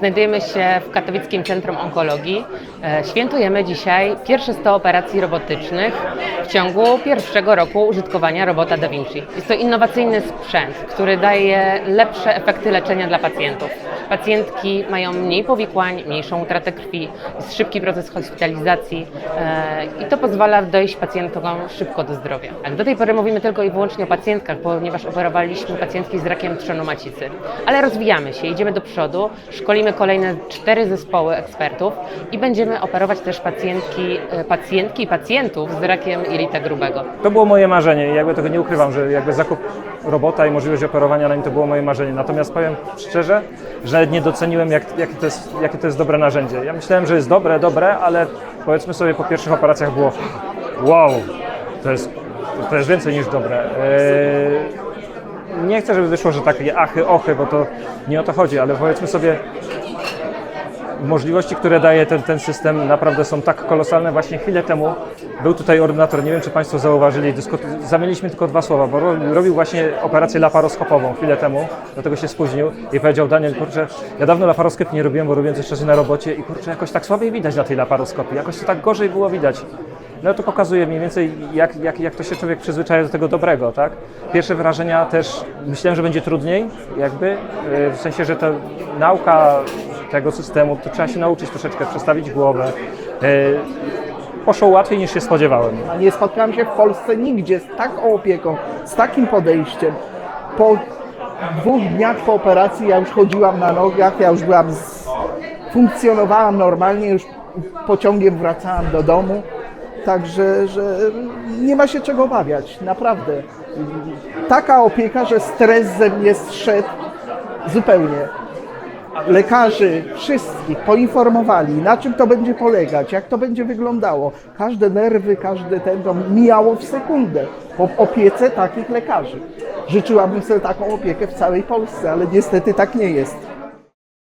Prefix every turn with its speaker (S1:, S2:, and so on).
S1: Znajdujemy się w Katowickim Centrum Onkologii. E, Świętujemy dzisiaj pierwsze 100 operacji robotycznych w ciągu pierwszego roku użytkowania robota Da Vinci. Jest to innowacyjny sprzęt, który daje lepsze efekty leczenia dla pacjentów. Pacjentki mają mniej powikłań, mniejszą utratę krwi, jest szybki proces hospitalizacji e, i to pozwala dojść pacjentom szybko do zdrowia. Do tej pory mówimy tylko i wyłącznie o pacjentkach, ponieważ operowaliśmy pacjentki z rakiem trzonu macicy. Ale rozwijamy się, idziemy do przodu, szkolimy kolejne cztery zespoły ekspertów i będziemy operować też pacjentki, e, pacjentki i pacjentów z rakiem jelita grubego.
S2: To było moje marzenie i jakby tego nie ukrywam, że jakby zakup robota i możliwość operowania na nim to było moje marzenie. Natomiast powiem szczerze, że nie doceniłem, jak, jakie, to jest, jakie to jest dobre narzędzie. Ja myślałem, że jest dobre, dobre, ale powiedzmy sobie po pierwszych operacjach było wow, to jest, to jest więcej niż dobre. Eee, nie chcę, żeby wyszło, że takie achy, ochy, bo to nie o to chodzi, ale powiedzmy sobie, możliwości, które daje ten, ten system naprawdę są tak kolosalne. Właśnie chwilę temu był tutaj ordynator, nie wiem czy Państwo zauważyli, zamieniliśmy tylko dwa słowa, bo ro- robił właśnie operację laparoskopową chwilę temu, do tego się spóźnił i powiedział Daniel, kurczę, ja dawno laparoskopii nie robiłem, bo robiłem coś wcześniej na robocie i kurczę, jakoś tak słabiej widać na tej laparoskopii, jakoś to tak gorzej było widać. No to pokazuje mniej więcej, jak, jak, jak to się człowiek przyzwyczaja do tego dobrego, tak? Pierwsze wrażenia też myślałem, że będzie trudniej, jakby, yy, w sensie, że ta nauka tego systemu, to trzeba się nauczyć troszeczkę, przestawić głowę. Yy, Poszło łatwiej niż się spodziewałem.
S3: Nie spotkałem się w Polsce nigdzie z taką opieką, z takim podejściem. Po dwóch dniach po operacji ja już chodziłam na nogach, ja już byłam, z... funkcjonowałam normalnie, już pociągiem wracałam do domu. Także, że nie ma się czego obawiać, naprawdę. Taka opieka, że stres ze mnie zszedł zupełnie lekarzy wszystkich poinformowali, na czym to będzie polegać, jak to będzie wyglądało. Każde nerwy, każde ten to mijało w sekundę po opiece takich lekarzy. Życzyłabym sobie taką opiekę w całej Polsce, ale niestety tak nie jest.